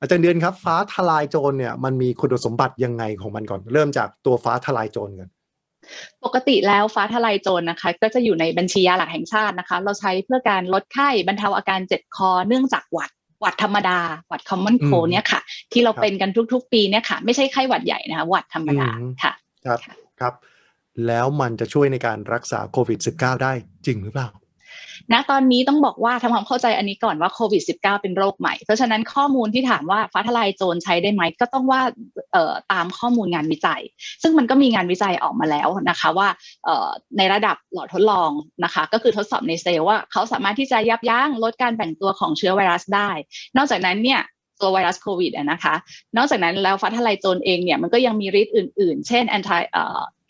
อาจารย์เดือนครับ ฟ้าทลายโจรเนี่ยมันมีคุณสมบัติยังไงของมันก่อน เริ่มจากตัวฟ้าทลายโจรกันปกติแล้วฟ้าทลายโจรนะคะ ก็จะอยู่ในบัญชียาหลักแห่งชาตินะคะ เราใช้เพื่อการลดไข้บรรเทาอาการเจ็บคอเนื่องจากหวัดหวัดธรรมดา หวัดคอมมอนโคเนี่ยค่ะ ที่เราเป็นกันทุก ๆ ปีเนี่ยค่ะ ไม่ใช่ไข้หวัดใหญ่นะคะหวัดธรรมดาค่ะครับครับ แล้วมันจะช่วยในการรักษาโควิด -19 ได้จริงหรือเปล่า ณตอนนี้ต้องบอกว่าทำความเข้าใจอันนี้ก่อนว่าโควิด -19 เป็นโรคใหม่ เพราะฉะนั้นข้อมูลที่ถามว่าฟ้าทลายโจรใช้ได้ไหม ก็ต้องว่าตามข้อมูลงานวิจัย ซึ่งมันก็มีงานวิจัยออกมาแล้วนะคะว่าในระดับหลอดทดลองนะคะ ก็คือทดสอบในเซลล์ว่าเขาสามารถที่จะยับยั้งลดการแบ่งตัวของเชื้อไวรัสได้ นอกจากนั้นเนี่ย ตัวไวรัสโควิดนะคะ นอกจากนั้นแล้วฟ้าทลายโจรเองเนี่ยมันก็ยังมีฤทธิ์อื่น ๆ เช่น anti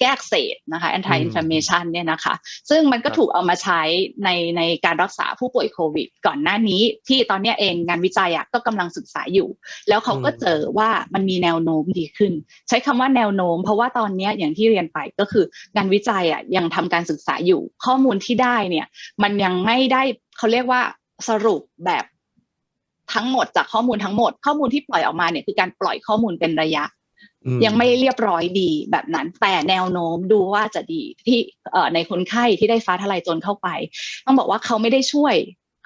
แก้อักเสบนะคะ anti inflammation เนี่ยนะคะ ซึ่งมันก็ถูกเอามาใช้ในในการรักษาผู้ป่วยโควิด ก่อนหน้านี้ที่ตอนนี้เองงานวิจัยก็กำลังศึกษาอยู่ แล้วเขาก็เจอว่ามันมีแนวโน้มดีขึ้น ใช้คำว่าแนวโน้ม เพราะว่าตอนนี้อย่างที่เรียนไปก็คืองานวิจัยอะยังทำการศึกษาอยู่ ข้อมูลที่ได้เนี่ยมันยังไม่ได้เขาเรียกว่าสรุปแบบ ทั้งหมดจากข้อมูลทั้งหมด ข้อมูลที่ปล่อยออกมาเนี่ยคือการปล่อยข้อมูลเป็นระยะ ยังไม่เรียบร้อยดีแบบนั้น แต่แนวโน้มดูว่าจะดีที่ในคนไข้ที่ได้ฟ้าทลายโจรเข้าไป ต้องบอกว่าเขาไม่ได้ช่วย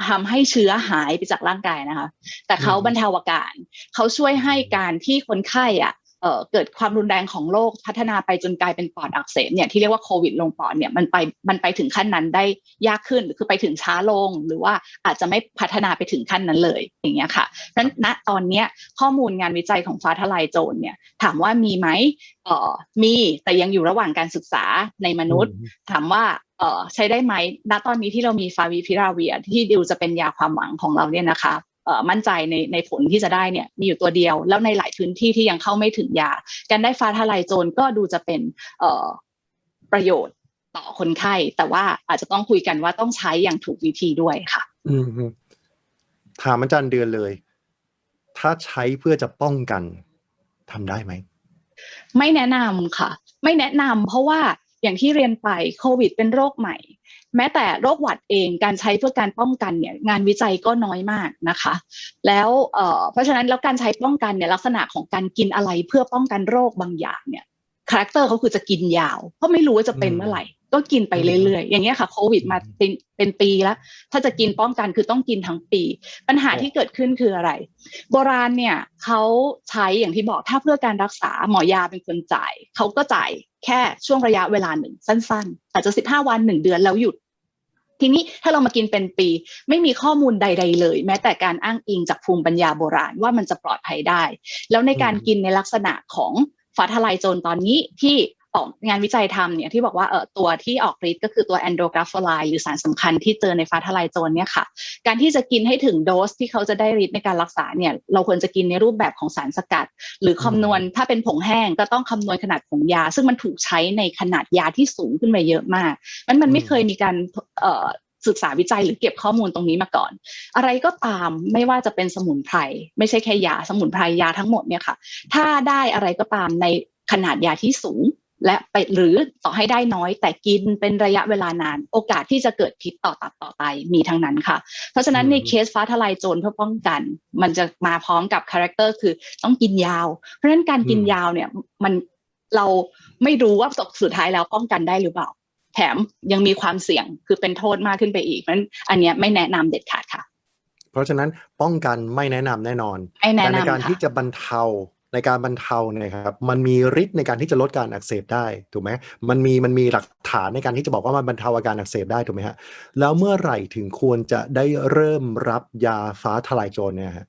ทำให้เชื้อหายไปจากร่างกายนะคะ แต่เขาบรรเทาอาการเขาช่วยให้การที่คนไข้อะ เกิดความรุนแรงของโรคพัฒนาไปจนกลายเป็นปอดอักเสบเนี่ยที่เรียกว่าโควิดลงปอดเนี่ยมันไปมันไปถึงขั้นนั้นได้ยากขึ้นหรือคือไปถึงช้าลง หรือว่าอาจจะไม่พัฒนาไปถึงขั้นนั้นเลยอย่างเงี้ยค่ะฉะนั้นณตอนเนี้ยข้อมูลงานวิจัยของฟ้าทลายโจรเนี่ยถามว่ามีไหมเออมีแต่ยังอยู่ระหว่างการศึกษาในมนุษย์ ถามว่าเออใช้ได้ไหมณตอนนี้ที่เรามีฟาวิพิราเวียที่ดิวจะเป็นยาความหวังของเราเนี่ยนะคะ มั่นใจในในผลที่จะได้เนี่ยมีอยู่ตัวเดียว แล้วในหลายพื้นที่ที่ยังเข้าไม่ถึงยา การได้ฟ้าทลายโจรก็ดูจะเป็นประโยชน์ต่อคนไข้ แต่ว่าอาจจะต้องคุยกันว่าต้องใช้อย่างถูกวิธีด้วยค่ะอืมถามอาจารย์เดือนเลย ถ้าใช้เพื่อจะป้องกันทำได้ไหม ไม่แนะนำค่ะ ไม่แนะนำเพราะว่าอย่างที่เรียนไปโควิดเป็นโรคใหม่ แม้แต่โรคหวัดเองการใช้เพื่อการป้องกันเนี่ยงานวิจัยก็น้อยมากนะคะ แล้วเพราะฉะนั้นแล้วการใช้ป้องกันเนี่ยลักษณะของการกินอะไรเพื่อป้องกันโรคบางอย่างเนี่ยคาแรคเตอร์เขาคือจะกินยาวเพราะไม่รู้ว่าจะเป็นเมื่อไหร่ ก็กินไปเรื่อยๆ อย่างเงี้ยค่ะโควิดมาเป็นเป็นปีแล้ว ถ้าจะกินป้องกันคือต้องกินทั้งปี ปัญหาที่เกิดขึ้นคืออะไร โบราณเนี่ยเขาใช้อย่างที่บอกถ้าเพื่อการรักษาหมอยาเป็นคนจ่ายเขาก็จ่าย แค่ช่วงระยะเวลาหนึ่งสั้น ๆ อาจจะสิบห้าวันหนึ่งเดือนแล้วหยุด ทีนี้ถ้าเรามากินเป็นปี ไม่มีข้อมูลใด ๆ เลย แม้แต่การอ้างอิงจากภูมิปัญญาโบราณว่ามันจะปลอดภัยได้ แล้วในการกินในลักษณะของฟ้าทลายโจรตอนนี้ที่ ออกงานวิจัยทำเนี่ยที่บอกว่าเออตัวที่ออกฤทธิ์ก็คือตัวแอนโดรกราฟไลหรือสารสำคัญที่เจอในฟ้าทลายโจรเนี่ยค่ะ การที่จะกินให้ถึงโดสที่เขาจะได้ฤทธิ์ในการรักษาเนี่ยเราควรจะกินในรูปแบบของสารสกัด หรือคำนวณถ้าเป็นผงแห้งก็ต้องคำนวณขนาดผงยา ซึ่งมันถูกใช้ในขนาดยาที่สูงขึ้นไปเยอะมากมันมันไม่เคยมีการเอ่อศึกษาวิจัยหรือเก็บข้อมูลตรงนี้มาก่อน อะไรก็ตามไม่ว่าจะเป็นสมุนไพรไม่ใช่แค่ยาสมุนไพรยาทั้งหมดเนี่ยค่ะ ถ้าได้อะไรก็ตามในขนาดยาที่สูง และไปหรือต่อให้ได้น้อยแต่กินเป็นระยะเวลานาน โอกาสที่จะเกิดพิษต่อตับต่อไตมีทั้งนั้นค่ะ เพราะฉะนั้นในเคสฟ้าทลายโจรเพื่อป้องกัน มันจะมาพร้อมกับคาแรคเตอร์คือต้องกินยาว เพราะฉะนั้นการกินยาวเนี่ยมันเราไม่รู้ว่าสุดท้ายแล้วป้องกันได้หรือเปล่า แถมยังมีความเสี่ยงคือเป็นโทษมากขึ้นไปอีกเพราะฉะนั้นอันนี้ไม่แนะนำเด็ดขาดค่ะ เพราะฉะนั้นป้องกันไม่แนะนำแน่นอนแต่ในการที่จะบรรเทา ในการบรรเทาเนี่ยครับ มันมีฤทธิ์ในการที่จะลดการอักเสบได้ถูกไหมมันมีมันมีหลักฐานในการที่จะบอกว่ามันบรรเทาอาการอักเสบได้ถูกไหมฮะแล้วเมื่อไหร่ถึงควรจะได้เริ่มรับยาฟ้าทลายโจรเนี่ยฮะ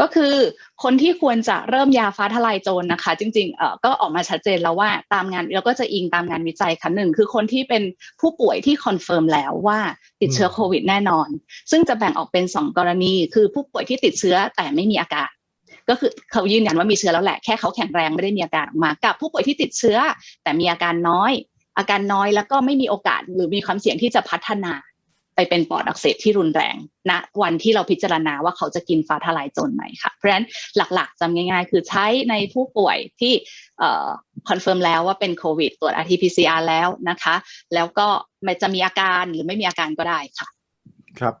ก็คือคนที่ควรจะเริ่มยาฟ้าทลายโจรนะคะ จริงๆเอ่อก็ออกมาชัดเจนแล้วว่าตามงานเราก็จะอิงตามงานวิจัยค่ะหนึ่งคือคนที่เป็นผู้ป่วยที่คอนเฟิร์มแล้วว่าติดเชื้อโควิดแน่นอน ซึ่งจะแบ่งออกเป็น 2 กรณี คือผู้ป่วยที่ติดเชื้อแต่ไม่มีอาการ ก็คือเขายืนยันว่ามีเชื้อแล้วแหละแค่เขาแข็งแรงไม่ได้มีอาการออกมากับผู้ป่วยที่ติดเชื้อ แต่มีอาการน้อย อาการน้อยแล้วก็ไม่มีโอกาสหรือมีความเสี่ยงที่จะพัฒนาไปเป็นปอดอักเสบที่รุนแรงณนะวันที่เราพิจารณาว่าเขาจะกินฟ้าทลายโจรไหมค่ะ เพราะฉะนั้นหลักๆจำง่ายๆ คือใช้ในผู้ป่วยที่คอนเฟิร์มแล้วว่าเป็นโควิดตรวจ RT-PCR แล้วนะคะ แล้วก็ไม่จะมีอาการหรือไม่มีอาการก็ได้ค่ะ ครับ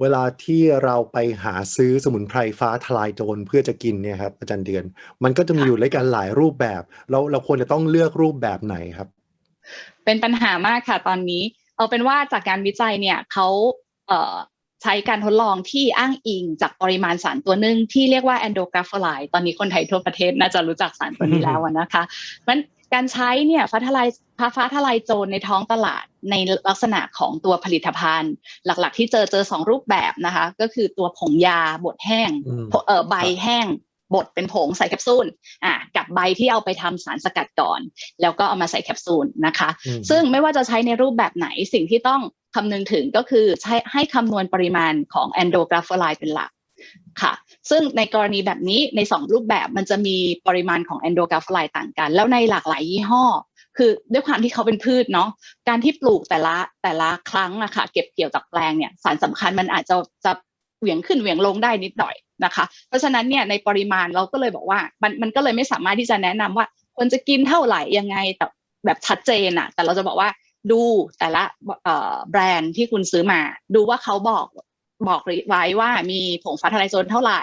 เวลาที่เราไปหาซื้อสมุนไพรฟ้าทลายโจรเพื่อจะกินเนี่ยครับอาจารย์เดือน มันก็จะมีค่ะอยู่ด้วยกันหลายรูปแบบเราเราควรจะต้องเลือกรูปแบบไหนครับ เป็นปัญหามากค่ะตอนนี้ เอาเป็นว่าจากการวิจัยเนี่ยเขาเอ่อใช้การทดลองที่อ้างอิงจากปริมาณสารตัวหนึ่งที่เรียกว่าแอนโดกราฟไลด์ตอนนี้คนไทยทั่วประเทศน่าจะรู้จักสารตัวนี้แล้วอะนะคะมันการใช้เนี่ยฟ้าทลายฟ้าทลายโจรในท้องตลาด ในลักษณะของตัวผลิตภัณฑ์ หลักๆ ที่เจอเจอสองรูปแบบนะคะ ก็คือตัวผงยาบดแห้งอืมเอ่อใบแห้งบดเป็นผงใส่แคปซูลอะกับใบที่เอาไปทำสารสกัดก่อน แล้วก็เอามาใส่แคปซูลนะคะอืมซึ่งไม่ว่าจะใช้ในรูปแบบไหนสิ่งที่ต้องคำนึงถึงก็คือใช้ให้คำนวณปริมาณของแอนโดกราฟไลด์เป็นหลักค่ะ ซึ่งในกรณีแบบนี้ในสองรูปแบบมันจะมีปริมาณของแอนโดกราฟไลด์ต่างกัน แล้วในหลากหลายยี่ห้อ คือด้วยความที่เขาเป็นพืชเนาะการที่ปลูกแต่ละแต่ละครั้งอะค่ะเก็บเกี่ยวจากแปลงเนี่ยสารสำคัญมันอาจจะจะเหวี่ยงขึ้นเหวี่ยงลงได้นิดหน่อยนะคะ เพราะฉะนั้นเนี่ยในปริมาณเราก็เลยบอกว่ามันมันก็เลยไม่สามารถที่จะแนะนำว่าควรจะกินเท่าไหร่ยังไงแต่แบบชัดเจนอะแต่เราจะบอกว่าดูแต่ละแบรนด์ที่คุณซื้อมา ดูว่าเขาบอก บอกไว้ว่ามีผงฟ้าทลายโจรเท่าไหร่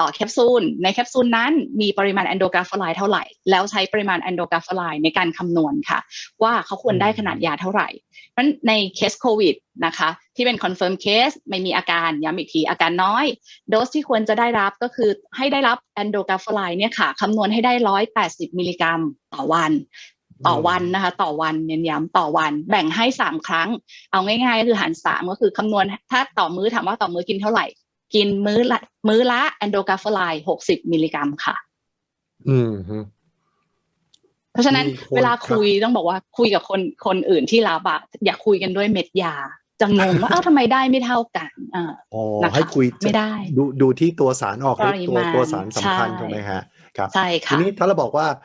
ต่อแคปซูล ในแคปซูลนั้นมีปริมาณแอนโดกราฟไลด์เท่าไหร่ แล้วใช้ปริมาณแอนโดกราฟไลด์ในการคำนวณค่ะ ว่าเขาควรได้ขนาดยาเท่าไหร่เพราะฉะนั้นในเคสโควิดนะคะ ที่เป็นคอนเฟิร์มเคสไม่มีอาการย้ำอีกทีอาการน้อย โดสที่ควรจะได้รับก็คือให้ได้รับแอนโดกราฟไลด์เนี่ยค่ะคำนวณให้ได้ร้อยแปดสิบมิลลิกรัมต่อวัน ต่อวันนะคะ ต่อวันเน้นย้ำต่อวัน แบ่งให้สามครั้ง เอาง่ายๆก็คือหารสามก็คือคำนวณถ้าต่อมื้อถามว่าต่อมื้อกินเท่าไหร่ กินมื้อละมื้อละแอนโดกราฟไลด์หกสิบมิลลิกรัมค่ะ อืมฮึเพราะฉะนั้นมีคนเวลาคุยต้องบอกว่าคุยกับคนคนอื่นที่รับอะอย่าคุยกันด้วยเม็ดยาจะงงว่าเอ้าทำไมได้ไม่เท่ากันอ่าอ๋อนะคะให้คุยไม่ได้ ดูดูที่ตัวสารออกปหริรือตัวมาณตัวสารสำคัญใช่ถูกไหมฮะครับใช่ทีค่ะนี้ถ้าเราบอกว่าเอ่อ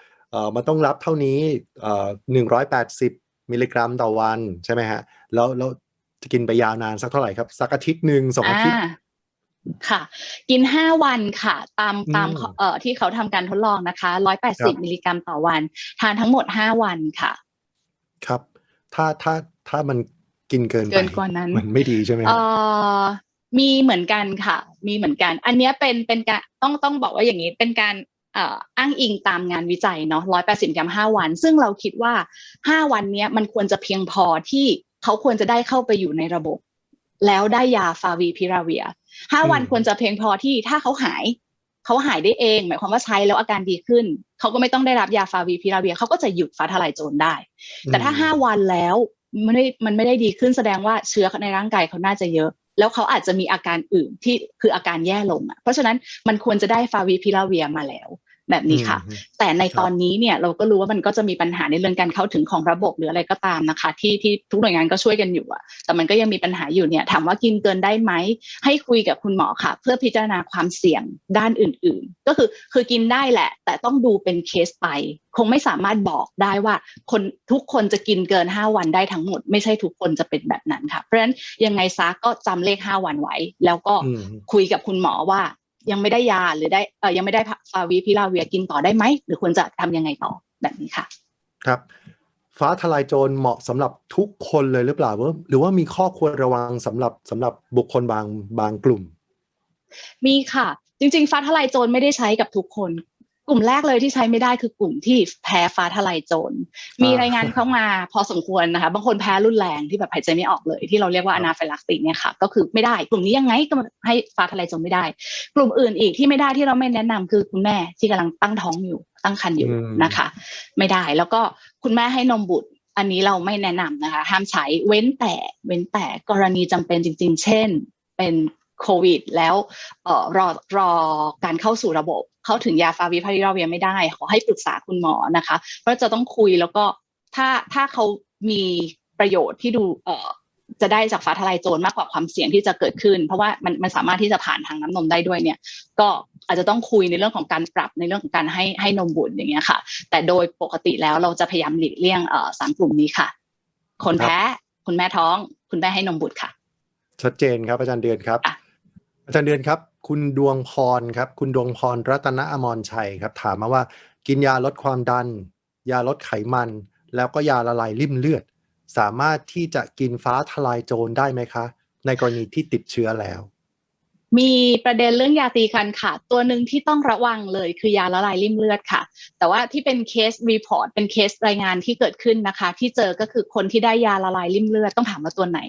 มันต้องรับเท่านี้เอ่อหนึ่งร้อยแปดสิบมิลลิกรัมต่อวันใช่ไหมฮะ แล้วแล้วจะกินไปยาวนานสักเท่าไหร่ครับ สักอาทิตย์หนึ่งสองอาทิตย์อ่าค่ะ กินห้าวันค่ะ ตามตามอืมเอ่อที่เขาทำการทดลองนะคะร้อยแปดครัสิบบมิลลิกรัมต่อวัน ทานทั้งหมดห้าวันค่ะ ครับ ถ้าถ้าถ้ามันกินเกินไปเกินกว่านั้น มันไม่ดีใช่ไหมเอ่ฮะอมีเหมือนกันค่ะ มีเหมือนกัน อันเนี้ยเป็นเป็นการต้องต้องบอกว่าอย่างนี้เป็นการเอ่ออ้างอิงตามงานวิจัยเนาะร้อยแปดสิบกรัมห้าวัน ซึ่งเราคิดว่าห้าวันเนี้ยมันควรจะเพียงพอที่เขาควรจะได้เข้าไปอยู่ในระบบ แล้วได้ยาฟาวีพิราเวียห้าวันควรจะเพียงพอที่ถ้าเขาหายเขาหายได้เอง หมายความว่าใช้แล้วอาการดีขึ้น เขาก็ไม่ต้องได้รับยาฟาวีพิราเวียเขาก็จะหยุดฟ้าทลายโจรได้ แต่ถ้าอืมห้าวันแล้วมันไม่ได้มันไม่ได้ดีขึ้นแสดงว่าเชื้อในร่างกายเขาน่าจะเยอะ แล้วเขาอาจจะมีอาการอื่นที่คืออาการแย่ลงอะเพราะฉะนั้นมันควรจะได้ฟาวิพิลาเวียมาแล้ว แบบนี้ค่ะอืมแต่ในครับตอนนี้เนี่ยเราก็รู้ว่ามันก็จะมีปัญหาในเรื่องการเข้าถึงของระบบหรืออะไรก็ตามนะคะ ที่ที่ทุกหน่วยงานก็ช่วยกันอยู่อะแต่มันก็ยังมีปัญหาอยู่เนี่ยถามว่ากินเกินได้ไหมให้คุยกับคุณหมอค่ะ เพื่อพิจารณาความเสี่ยงด้านอื่น ๆ ก็คือคือกินได้แหละ แต่ต้องดูเป็นเคสไป คงไม่สามารถบอกได้ว่าคนทุกคนจะกินเกิน 5 วันได้ทั้งหมด ไม่ใช่ทุกคนจะเป็นแบบนั้นค่ะ เพราะฉะนั้นยังไงซะก็จำเลข 5 วันไว้ แล้วก็อืมคุยกับคุณหมอว่า ยังไม่ได้ยาหรือได้เออยังไม่ได้ฟาวิพิลาเวียกินต่อได้ไหม หรือควรจะทำยังไงต่อแบบนี้ค่ะ ครับ ฟ้าทลายโจรเหมาะสำหรับทุกคนเลยหรือเปล่าว่าหรือว่ามีข้อควรระวังสำหรับสำหรับบุคคลบางบางกลุ่ม มีค่ะ จริง ๆ ฟ้าทลายโจรไม่ได้ใช้กับทุกคน กลุ่มแรกเลยที่ใช้ไม่ได้คือกลุ่มที่แพ้ฟ้าทลายโจรมีอ่ารายงานเข้ามาพอสมควรนะคะ บางคนแพ้รุนแรงที่แบบหายใจไม่ออกเลย ที่เราเรียกว่าครัอบนาฟิลักติเนี่ยค่ะ ก็คือไม่ได้ กลุ่มนี้ยังไงก็ให้ฟ้าทลายโจรไม่ได้ กลุ่มอื่นอีกที่ไม่ได้ที่เราไม่แนะนำคือคุณแม่ที่กำลังตั้งท้องอยู่ตั้งครรภ์อยู่อืมนะคะ ไม่ได้แล้วก็คุณแม่ให้นมบุตรอันนี้เราไม่แนะนำนะคะ ห้ามใช้เว้นแต่เว้นแต่กรณีจำเป็นจริง ๆ เช่น เป็น โควิด แล้วเอ่อรอรอการเข้าสู่ระบบ เข้าถึงยาฟาวิพาริราเวียไม่ได้ ขอให้ปรึกษาคุณหมอนะคะ เพราะจะต้องคุยแล้วก็ถ้าถ้าเขามีประโยชน์ที่ดูเอ่อจะได้จากฟ้าทลายโจรมากกว่าความเสี่ยงที่จะเกิดขึ้น เพราะว่ามันมันสามารถที่จะผ่านทางน้ำนมได้ด้วยเนี่ย ก็อาจจะต้องคุยในเรื่องของการปรับในเรื่องของการให้ให้นมบุตรอย่างเงี้ยค่ะ แต่โดยปกติแล้วเราจะพยายามหลีกเลี่ยงเอ่อสามกลุ่มนี้ค่ะ คนแพ้คุณแม่ท้อง คุณแม่ให้นมบุตรค่ะ ชัดเจนครับอาจารย์เดือนครับ อาจารย์เดือนครับ คุณดวงพรครับ คุณดวงพรรัตนอมรชัยครับ ถามมาว่า กินยาลดความดัน ยาลดไขมัน แล้วก็ยาละลายริ่มเลือด สามารถที่จะกินฟ้าทลายโจรได้ไหมคะ ในกรณีที่ติดเชื้อแล้ว มีประเด็นเรื่องยาตีคันค่ะ ตัวหนึ่งที่ต้องระวังเลยคือยาละลายริ่มเลือดค่ะ แต่ว่าที่เป็นเคสรีพอร์ตเป็นเคสรายงานที่เกิดขึ้นนะคะ ที่เจอก็คือคนที่ได้ยาละลายริ่มเลือดต้องถามว่าตัวไหน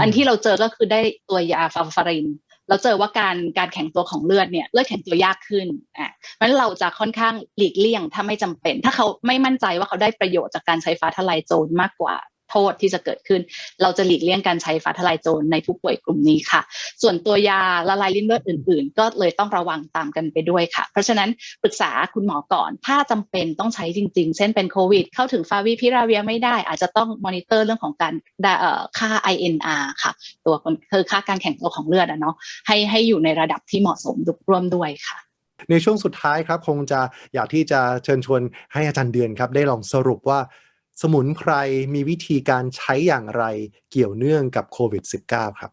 อันที่เราเจอก็คือได้ตัวยาฟาฟาริน เราเจอว่าการการแข็งตัวของเลือดเนี่ยเลือดแข็งตัวยากขึ้นอะเพราะฉะนั้นเราจะค่อนข้างหลีกเลี่ยงถ้าไม่จำเป็น ถ้าเขาไม่มั่นใจว่าเขาได้ประโยชน์จากการใช้ฟ้าทลายโจรมากกว่า โทษที่จะเกิดขึ้น เราจะหลีกเลี่ยงการใช้ฟ้าทลายโจรในผู้ป่วยกลุ่มนี้ค่ะ ส่วนตัวยาละลายริ่มเลือดอื่น ๆ ก็เลยต้องระวังตามกันไปด้วยค่ะ เพราะฉะนั้นปรึกษาคุณหมอก่อน ถ้าจำเป็นต้องใช้จริง ๆ เช่นเป็นโควิด เข้าถึงฟาวิพิราเวียไม่ได้ อาจจะต้องมอนิเตอร์เรื่องของการได้เอ่อค่า INR ค่ะ ตัวคือค่าการแข็งตัวของเลือดอะเนาะให้ให้อยู่ในระดับที่เหมาะสมร่วมด้วยค่ะในช่วงสุดท้ายครับ คงจะอยากที่จะเชิญชวนให้อาจารย์เดือนครับ ได้ลองสรุปว่า สมุนไพรมีวิธีการใช้อย่างไรเกี่ยวเนื่องกับโควิด -19 ครับ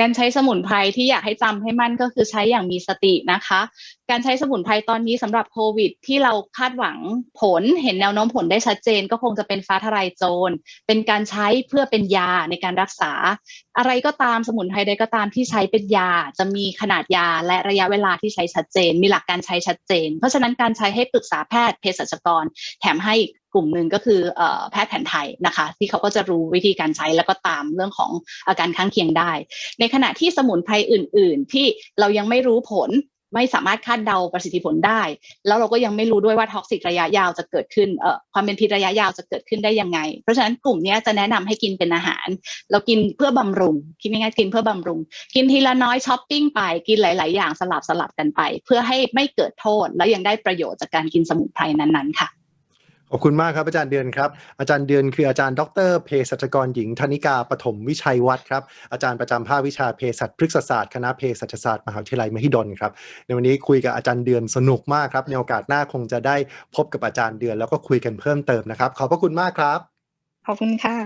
การใช้สมุนไพรที่อยากให้จำให้มั่นก็คือใช้อย่างมีสตินะคะ การใช้สมุนไพรตอนนี้สำหรับโควิด ที่เราคาดหวังผลเห็นแนวโน้มผลได้ชัดเจน ก็คงจะเป็นฟ้าทลายโจร เป็นการใช้เพื่อเป็นยาในการรักษา อะไรก็ตามสมุนไพรใดก็ตามที่ใช้เป็นยา จะมีขนาดยาและระยะเวลาที่ใช้ชัดเจน มีหลักการใช้ชัดเจน เพราะฉะนั้นการใช้ให้ปรึกษาแพทย์เภสัชกร แถมให้ กลุ่มหนึ่งก็คืออแพทย์แผนไทยนะคะ ที่เขาก็จะรู้วิธีการใช้แล้วก็ตามเรื่องของอาการข้างเคียงได้ ในขณะที่สมุนไพรอื่น ๆ ที่เรายังไม่รู้ผลไม่สามารถคาดเดาประสิทธิผลได้ แล้วเราก็ยังไม่รู้ด้วยว่าท็อกซิกระยะยาวจะเกิดขึ้นเอ่อความเป็นพิษระยะยาวจะเกิดขึ้นได้ยังไง เพราะฉะนั้นกลุ่มนี้จะแนะนำให้กินเป็นอาหาร เรากินเพื่อบำรุงคิดง่ายๆกินเพื่อบำรุง กินทีละน้อยช้อปปิ้งไปกินหลาย ๆ อย่างสลับสลับกันไป เพื่อให้ไม่เกิดโทษ แล้วยังได้ประโยชน์จากการกินสมุนไพรนั้นๆค่ะ ขอบคุณมากครับอาจารย์เดือนครับ อาจารย์เดือนคืออาจารย์ดรเภสัชกรหญิงธนิกาปฐมวิชัยวัฒน์ครับ อาจารย์ประจำภาควิชาเภสัชพฤกษศาสตร์คณะเภสัชศาสตร์มหาวิทยาลัยมหิดลครับ ในวันนี้คุยกับอาจารย์เดือนสนุกมากครับ ในโอกาสหน้าคงจะได้พบกับอาจารย์เดือนแล้วก็คุยกันเพิ่มเติมนะครับ ขอบพระคุณมากครับ ขอบคุณค่ะ